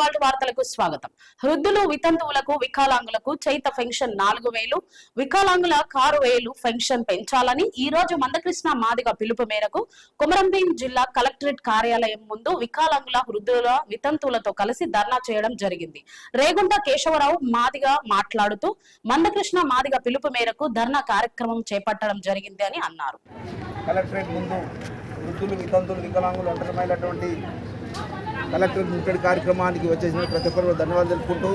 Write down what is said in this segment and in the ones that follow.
ఇవాళ వార్తలకు స్వాగతం. వృద్ధులు వితంతువులకు వికలాంగులకు చైత పెన్షన్ నాలుగు వేలు వికలాంగుల కారు వేలు పెన్షన్ పెంచాలని ఈ రోజు మందకృష్ణ మాదిగ పిలుపు మేరకు కుమరంభీం జిల్లా కలెక్టరేట్ కార్యాలయం ముందు వికలాంగుల వృద్ధుల వితంతువులతో కలిసి ధర్నా చేయడం జరిగింది. రేగుంట కేశవరావు మాదిగ మాట్లాడుతూ మందకృష్ణ మాదిగ పిలుపు మేరకు ధర్నా కార్యక్రమం చేపట్టడం జరిగింది అని అన్నారు. కలెక్టరేట్ ముందు వృద్ధులు వితంతులు వికలాంగులు కలెక్టర్ ముట్టడి కార్యక్రమానికి వచ్చేసిన ప్రతి ఒక్కరు ధన్యవాదాలు తెలుపుకుంటూ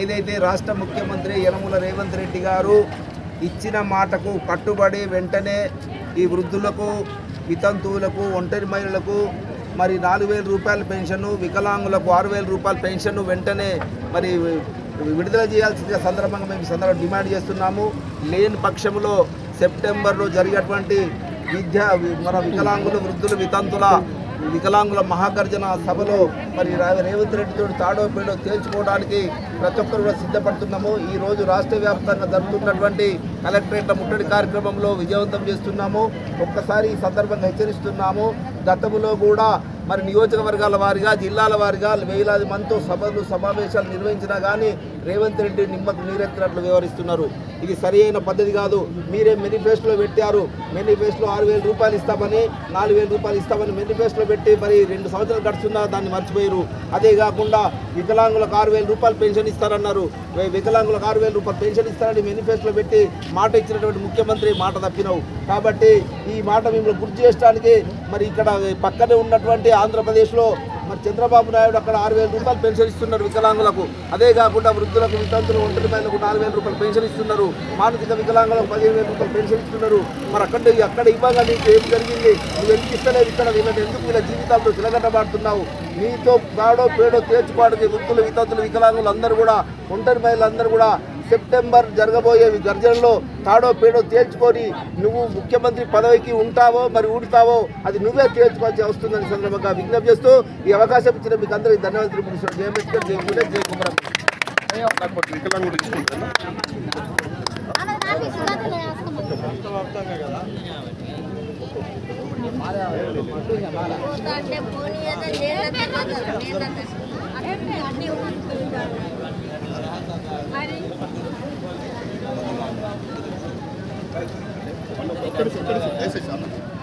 ఏదైతే రాష్ట్ర ముఖ్యమంత్రి యనమల రేవంత్ రెడ్డి గారు ఇచ్చిన మాటకు కట్టుబడి వెంటనే ఈ వృద్ధులకు వితంతువులకు ఒంటరి మహిళలకు మరి నాలుగు వేల రూపాయల పెన్షను వికలాంగులకు ఆరు వేల రూపాయల పెన్షన్ వెంటనే మరి విడుదల చేయాల్సిన సందర్భంగా మేము సందర్భం సందర్భంగా డిమాండ్ చేస్తున్నాము. లేని పక్షంలో సెప్టెంబర్లో జరిగేటువంటి విద్య మన వికలాంగులు వృద్ధులు వితంతుల వికలాంగుల మహాగర్జన సభలో మరి రేవంత్ రెడ్డితో తాడో పేడో తేల్చుకోవడానికి ప్రతి ఒక్కరు కూడా సిద్ధపడుతున్నాము. ఈరోజు రాష్ట్ర వ్యాప్తంగా జరుగుతున్నటువంటి కలెక్టరేట్ల ముట్టడి కార్యక్రమంలో విజయవంతం చేస్తున్నాము. ఒక్కసారి ఈ సందర్భంగా హెచ్చరిస్తున్నాము. గతంలో కూడా మరి నియోజకవర్గాల వారిగా జిల్లాల వారిగా వేలాది మందితో సభలు సమావేశాలు నిర్వహించినా కానీ రేవంత్ రెడ్డి నిమ్మకు నీరెత్తినట్లు వ్యవహరిస్తున్నారు. ఇది సరి అయిన పద్ధతి కాదు. మీరే మేనిఫెస్టోలో పెట్టారు. మేనిఫెస్టోలో ఆరు వేల రూపాయలు ఇస్తామని నాలుగు వేల రూపాయలు ఇస్తామని మేనిఫెస్టోలో పెట్టి మరి రెండు సంవత్సరాలు గడుచున్నా దాన్ని మర్చిపోయారు. అదే కాకుండా వికలాంగులకు ఆరు వేల రూపాయలు పెన్షన్ ఇస్తారన్నారు. వికలాంగులకు ఆరు వేల రూపాయలు పెన్షన్ ఇస్తారని మేనిఫెస్టోలో పెట్టి మాట ఇచ్చినటువంటి ముఖ్యమంత్రి మాట తప్పినవు. కాబట్టి ఈ మాట మిమ్మల్ని గుర్తు చేయడానికి మరి ఇక్కడ పక్కనే ఉన్నటువంటి ఆంధ్రప్రదేశ్లో మరి చంద్రబాబు నాయుడు అక్కడ ఆరు వేల రూపాయలు పెన్షన్ ఇస్తున్నారు వికలాంగులకు. అదే కాకుండా వృద్ధులకు వితంతులు ఒంటరి మహిళలకు నాలుగు వేల రూపాయలు పెన్షన్ ఇస్తున్నారు. మానసిక వికలాంగులకు పదిహేను వేల రూపాయలు పెన్షన్ ఇస్తున్నారు. మరి అక్కడ అక్కడ ఇవ్వగా నీకు ఏం జరిగింది? నువ్వు ఎందుకు ఇస్తలేదు ఇక్కడ? వీళ్ళని ఎందుకు వీళ్ళ జీవితాలతో తిరగటమాడుతున్నావు? నీతో పాడో పేడో తేర్చుకోవడానికి వృద్ధులు వితంతులు వికలాంగులు అందరూ కూడా ఒంటరి మహిళలందరూ కూడా సెప్టెంబర్ జరగబోయే గర్జనలో తాడో పేడో తేల్చుకొని నువ్వు ముఖ్యమంత్రి పదవికి ఉంటావో మరి ఊడుతావో అది నువ్వే తేల్చుకోవాల్సి వస్తుందని సందర్భంగా విజ్ఞప్తి చేస్తూ ఈ అవకాశం ఇచ్చిన మీకు అందరికీ ధన్యవాదాలు తెలుపుతున్నాను జయ అంబేద్కర్ జయ గుడే జయ కుమరం అంటే పోనీ ఏదో లేదంటే కాదు, లేదంటే. అన్నీ అన్నీ ఉంచుకుంటారు. మరి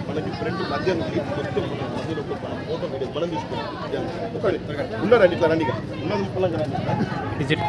మనకి ఫ్రంట్ మధ్య నుంచి మొత్తం మధ్యలో ఒక ఫోటో వీడియో మనం తీసుకున్నాం ఉన్నారండి ఇట్లా రండి ఉన్నది ఉన్న కదా